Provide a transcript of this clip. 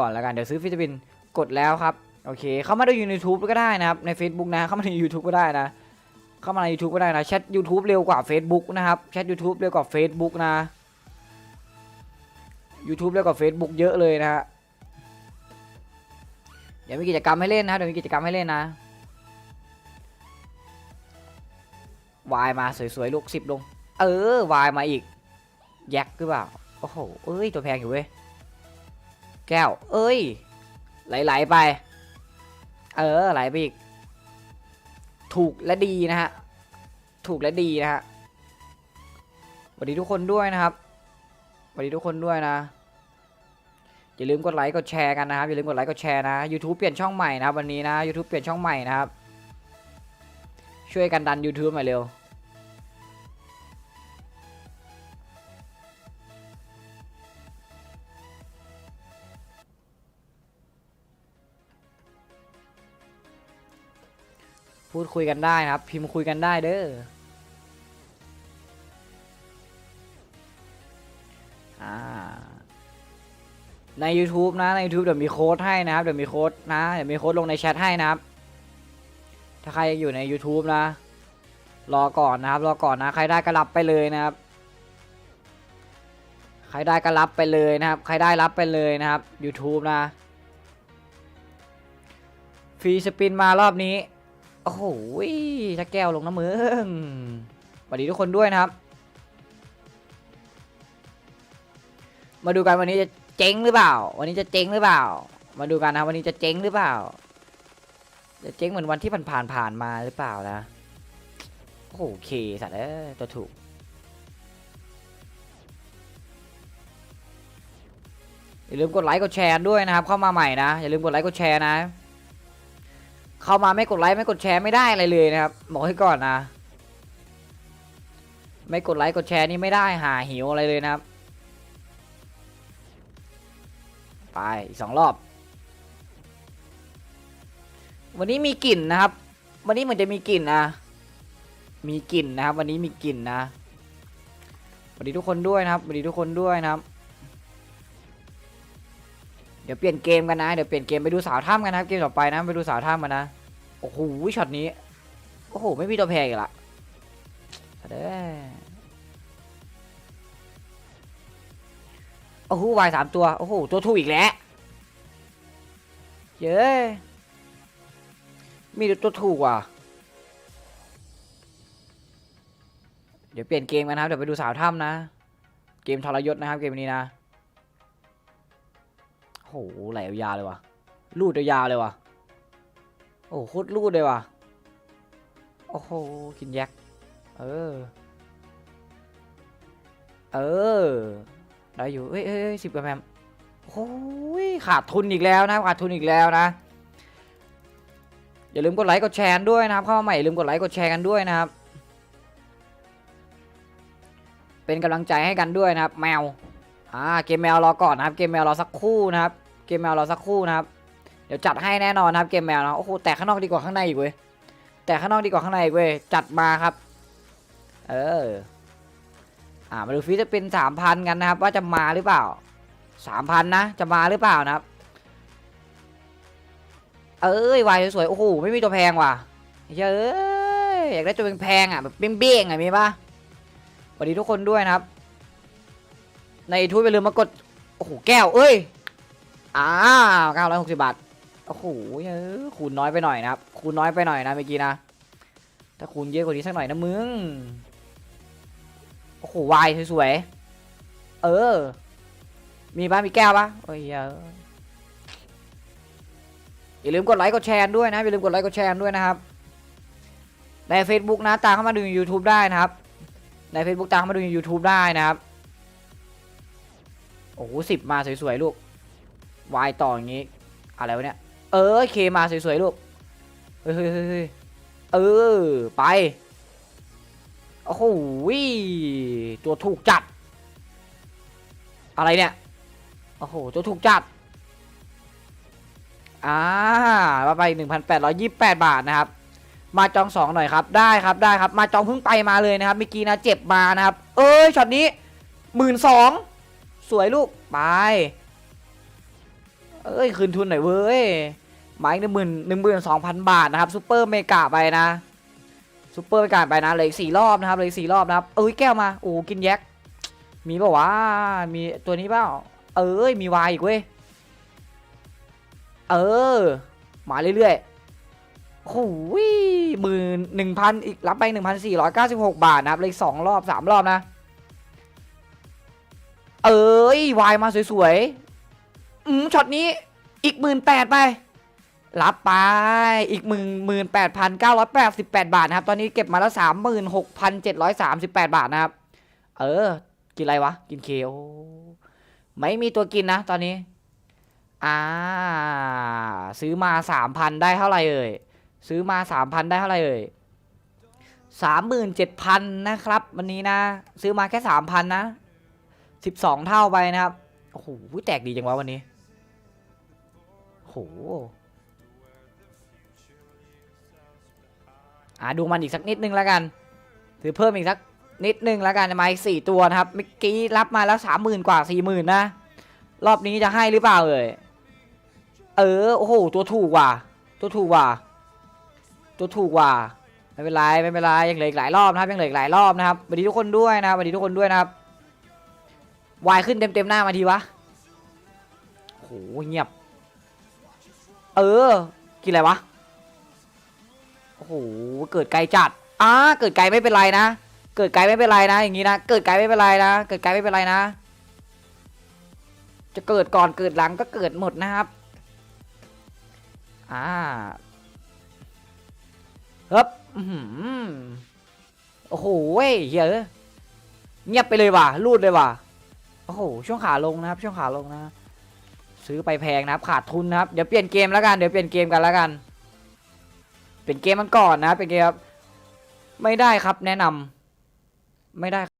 ก่อนแล้วกันเดี๋ยวซื้อฟิสปินกดแล้วครับโอเค เข้ามาดูใน YouTube ก็ได้นะครับใน Facebook นะเข้ามาใน YouTube ก็ได้นะ เข้ามาใน YouTube ก็ได้นะแชท YouTube เร็วกว่า Facebook นะครับแชท YouTube เร็วกว่า Facebook นะ YouTube เร็วกว่า Facebook เยอะเลยนะฮะเดี๋ยวมีกิจกรรมให้เล่นนะเดี๋ยวมีกิจกรรมให้เล่นนะวายมาสวยๆลูกสิบลง เออวายมาอีก แยกหรือเปล่าโอ้โหเอ้ยตัวแพงอยู่เว้ย แก้ว เอ้ย ไหลๆไป เออไหลไปอีก ถูกและดีนะฮะ ถูกและดีนะฮะสวัสดีทุกคนด้วยนะครับสวัสดีทุกคนด้วยนะ อย่าลืมกดไลค์กดแชร์กันนะครับ อย่าลืมกดไลค์กดแชร์นะ YouTube เปลี่ยนช่องใหม่นะครับวันนี้นะ YouTube เปลี่ยนช่องใหม่นะครับ ช่วยกันดัน YouTube หน่อยเร็ว พูดคุยกันได้นะครับ พิมพ์คุยกันได้เด้อใน YouTube นะใน YouTube เดี๋ยวมีโค้ดให้นะครับ เดี๋ยวมีโค้ดนะเดี๋ยวมีโค้ดลงในแชทให้นะครับ ถ้าใครอยู่ใน YouTube นะ รอก่อนนะครับ รอก่อนนะ ใครได้ก็รับไปเลยนะครับ ใครได้ก็รับไปเลยนะครับ ใครได้รับไปเลยนะครับ YouTube นะฟรีสปินมารอบนี้ โอ้โหชักแก้วลงนะมึงสวัสดีทุกคนด้วยนะครับ มาดูกันวันนี้จะเจ๊งหรือเปล่า วันนี้จะเจ๊งหรือเปล่า มาดูกันนะครับวันนี้จะเจ๊งหรือเปล่า จะเจ๊งเหมือนวันที่ผ่านผ่านๆผ่านมาหรือเปล่านะ โอ้โหเคสัตว์เอ้ตัวถูกอย่าลืมกดไลค์กดแชร์ด้วยนะครับ เข้ามาใหม่นะ อย่าลืมกดไลค์กดแชร์นะ เข้ามาไม่กดไลค์ไม่กดแชร์ไม่ได้อะไรเลยนะครับบอกให้ก่อนนะ ไม่กดไลค์กดแชร์นี่ไม่ได้หาหิวอะไรเลยนะครับ ไปอีกสองรอบ วันนี้มีกลิ่นนะครับ วันนี้เหมือนจะมีกลิ่นนะมีกลิ่นนะครับ วันนี้มีกลิ่นนะสวัสดีทุกคนด้วยนะครับสวัสดีทุกคนด้วยนะครับ เดี๋ยวเปลี่ยนเกมกันนะ เดี๋ยวเปลี่ยนเกมไปดูสาวถ้ำกันนะครับ เกมต่อไปนะ ไปดูสาวถ้ำกันนะ โอ้โห ช็อตนี้ โอ้โห ไม่มีตัวแพงอีกละเด้อโอ้โหวายสามตัว โอ้โห ตัวถูกอีกแล้ว เย้มีต่ตัวถูกว่ะ เดี๋ยวเปลี่ยนเกมกันนะครับ เดี๋ยวไปดูสาวถ้ำนะ เกมทรยศนะครับ เกมนี้นะ โอ้โหไหลยาวเลยว่ะลูดยาวเลยว่ะโอ้โคตรลูดเลยว่ะโอ้โหกินแยกเออ เออได้อยู่เอ้ยเอ้ยสิบกว่าแมมโอ้ยขาดทุนอีกแล้วนะขาดทุนอีกแล้วนะอย่าลืมกดไลค์กดแชร์ด้วยนะครับเข้ามาใหม่อย่าลืมกดไลค์กดแชร์กันด้วยนะครับ เป็นกำลังใจให้กันด้วยนะครับ แมวอ่าเกมแมวรอก่อนนะครับ เกมแมวรอสักครู่นะครับ เกมแมวเรอสักครู่นะครับ เดี๋ยวจัดให้แน่นอนนะครับเกมแมวนะโอ้โหแต่ข้างนอกดีกว่าข้างในอีกเว้ยแต่ข้างนอกดีกว่าข้างในอีกเว้ยจัดมาครับ เอออ่ามาดูฟีจะเป็นสามพันกันนะครับ ว่าจะมาหรือเปล่าสามพันนะจะมาหรือเปล่านะครับ เอ้ยวายสวยๆโอ้โหไม่มีตัวแพงว่ะเย้ยอยากได้ตัวแพงๆอะแบบเบี้ยงๆอะมีปะสวัสดีทุกคนด้วยนะครับ ในทูบอย่าลืมมากดโอ้โหแก้ว เอ้ย อ้าวเก้าร้อยหกสิบบาท โอ้โหเออคูณน้อยไปหน่อยนะครับ คูณน้อยไปหน่อยนะเมื่อกี้นะ ถ้าคูณเยอะกว่านี้สักหน่อยนะมึง โอ้โหวายสวยๆ เออ มีปะมีแก้วปะโอ้ยเอออย่าลืมกดไลค์กดแชร์ด้วยนะ อย่าลืมกดไลค์กดแชร์ด้วยนะครับ ใน Facebook นะ ตามเข้ามาดูใน YouTube ได้นะครับ ใน Facebook ตามเข้ามาดูใน YouTube ได้นะครับ โอ้โหสิบมาสวยๆ ลูก วายต่ออย่างงี้อะไรวะเนี่ย เออเคมาสวยๆลูกเฮ้ยเออไปโอ้โหตัวถูกจัด อะไรเนี่ยโอ้โหตัวถูกจัดอ่ามาไปหนึ่งพันแปดร้อยยี่สิบแปดบาทนะครับ มาจองสองหน่อยครับได้ครับได้ครับ มาจองเพิ่งไปมาเลยนะครับเมื่อกี้นะเจ็บมานะครับ เอ้ยช็อตนี้หมื่นสองสวยลูกไป เอ้ยคืนทุนหน่อยเว้ยหมายหนึ่งหมื่นหนึ่งหมื่นสองพันบาทนะครับซูเปอร์เมกาไปนะซูเปอร์เมกาไปนะเหลยสี่รอบนะครับเหลยสี่รอบนะครับเอ้ยแก้วมาโอ้กินแยกมีเปล่าวะมีตัวนี้เปล่าเอ้ยมีวายอีกเว้ยเออมาเรื่อยๆโอ้โหมื่นหนึ่งพันอีกรับไปหนึ่งพันสี่ร้อยเก้าสิบหกบาทนะครับเลยสองรอบสามรอบนะ เอ้ยวายมาสวย อืมช็อตนี้อีกหมื่นแปดไป รับไปอีกหมื่นหมื่นแปดพันเก้าร้อยแปดสิบแปดบาทนะครับ ตอนนี้เก็บมาแล้วสามหมื่นหกพันเจ็ดร้อยสามสิบแปดบาทนะครับ เออ กินอะไรวะ กินเคโอไม่มีตัวกินนะ ตอนนี้ อ่า ซื้อมาสามพันได้เท่าไหร่เอ่ย ซื้อมาสามพันได้เท่าไหร่เอ่ยสามหมื่นเจ็ดพันนะครับ วันนี้นะ ซื้อมาแค่สามพันนะสิบสองเท่าไปนะครับ โอ้โห แตกดีจังวะวันนี้ โอ้โหอ่าดูมันอีกสักนิดนึงแล้วกัน ถือเพิ่มอีกสักนิดนึงแล้วกันมาอีกสี่ตัวนะครับเมื่อกี้รับมาแล้วสามหมื่นกว่าสี่หมื่นนะ รอบนี้จะให้หรือเปล่าเอ่ยเออโอ้โหตัวถูกว่ะตัวถูกว่ะตัวถูกว่ะไม่เป็นไรไม่เป็นไรยังเหลืออีกหลายรอบนะครับยังเหลืออีกหลายรอบนะครับสวัสดีทุกคนด้วยนะครับสวัสดีทุกคนด้วยนะครับวายขึ้นเต็มเต็มหน้ามาทีวะโหเงียบ เออ กินอะไรวะ โอ้โห เกิดไกลจัดอ่าเกิดไกลไม่เป็นไรนะ เกิดไกลไม่เป็นไรนะ อย่างนี้นะ เกิดไกลไม่เป็นไรนะ เกิดไกลไม่เป็นไรนะ จะเกิดก่อนเกิดหลังก็เกิดหมดนะครับ อ่าเฮ้บอื้อหือโอ้โหเว้ยเหี้ยอะเงียบไปเลยว่ะ รูดเลยว่ะ โอ้โห ช่วงขาลงนะครับ ช่วงขาลงนะ ซื้อไปแพงนะครับขาดทุนนะครับเดี๋ยวเปลี่ยนเกมแล้วกันเดี๋ยวเปลี่ยนเกมกันแล้วกัน เปลี่ยนเกมมันก่อนนะเป็นเกมครับไม่ได้ครับแนะนำไม่ได้